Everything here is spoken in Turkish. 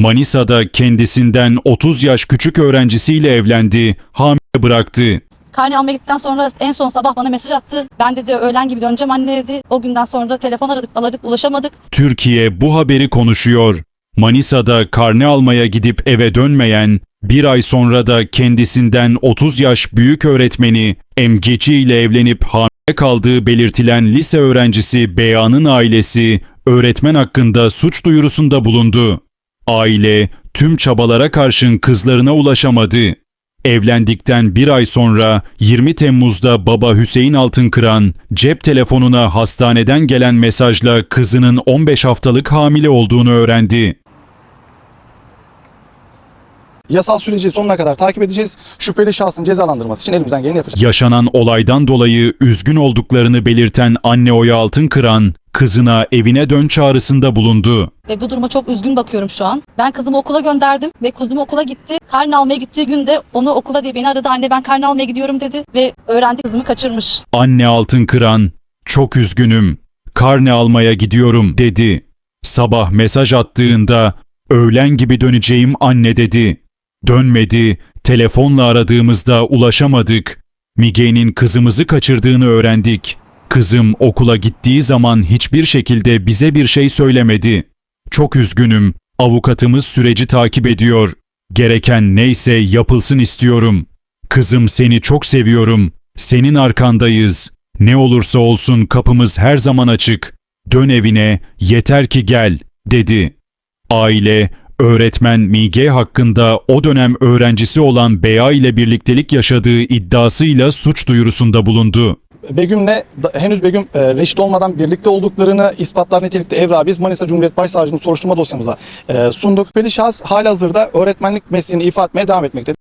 Manisa'da kendisinden 30 yaş küçük öğrencisiyle evlendi, hamile bıraktı. Karne almaya gittikten sonra en son sabah bana mesaj attı. Ben dedi öğlen gibi döneceğim anne dedi. O günden sonra da telefon aradık, aradık, ulaşamadık. Türkiye bu haberi konuşuyor. Manisa'da karne almaya gidip eve dönmeyen, bir ay sonra da kendisinden 30 yaş büyük öğretmeni Emgeci ile evlenip hamile kaldığı belirtilen lise öğrencisi Beya'nın ailesi öğretmen hakkında suç duyurusunda bulundu. Aile tüm çabalara karşın kızlarına ulaşamadı. Evlendikten bir ay sonra 20 Temmuz'da baba Hüseyin Altınkıran cep telefonuna hastaneden gelen mesajla kızının 15 haftalık hamile olduğunu öğrendi. Yasal süreci sonuna kadar takip edeceğiz. Şüpheli şahsın cezalandırması için elimizden geleni yapacağız. Yaşanan olaydan dolayı üzgün olduklarını belirten anne Oya Altınkıran, kızına evine dön çağrısında bulundu. Ve bu duruma çok üzgün bakıyorum şu an. Ben kızımı okula gönderdim ve kuzum okula gitti. Karne almaya gittiği günde onu okula diye beni aradı. Anne ben karne almaya gidiyorum dedi. Ve öğrendi kızımı kaçırmış. Anne Altınkıran, çok üzgünüm, karne almaya gidiyorum dedi. Sabah mesaj attığında, öğlen gibi döneceğim anne dedi. Dönmedi, telefonla aradığımızda ulaşamadık. Mige'nin kızımızı kaçırdığını öğrendik. Kızım okula gittiği zaman hiçbir şekilde bize bir şey söylemedi. Çok üzgünüm, avukatımız süreci takip ediyor. Gereken neyse yapılsın istiyorum. Kızım seni çok seviyorum. Senin arkandayız. Ne olursa olsun kapımız her zaman açık. Dön evine, yeter ki gel, dedi. Aile, öğretmen Mige hakkında o dönem öğrencisi olan Bea ile birliktelik yaşadığı iddiasıyla suç duyurusunda bulundu. Begüm'le henüz Begüm e, reşit olmadan birlikte olduklarını ispatlar nitelikte evrağı biz Manisa Cumhuriyet Başsavcılığı'nın soruşturma dosyamıza e, sunduk. Şüpheli şahıs halihazırda öğretmenlik mesleğini ifa etmeye devam etmektedir.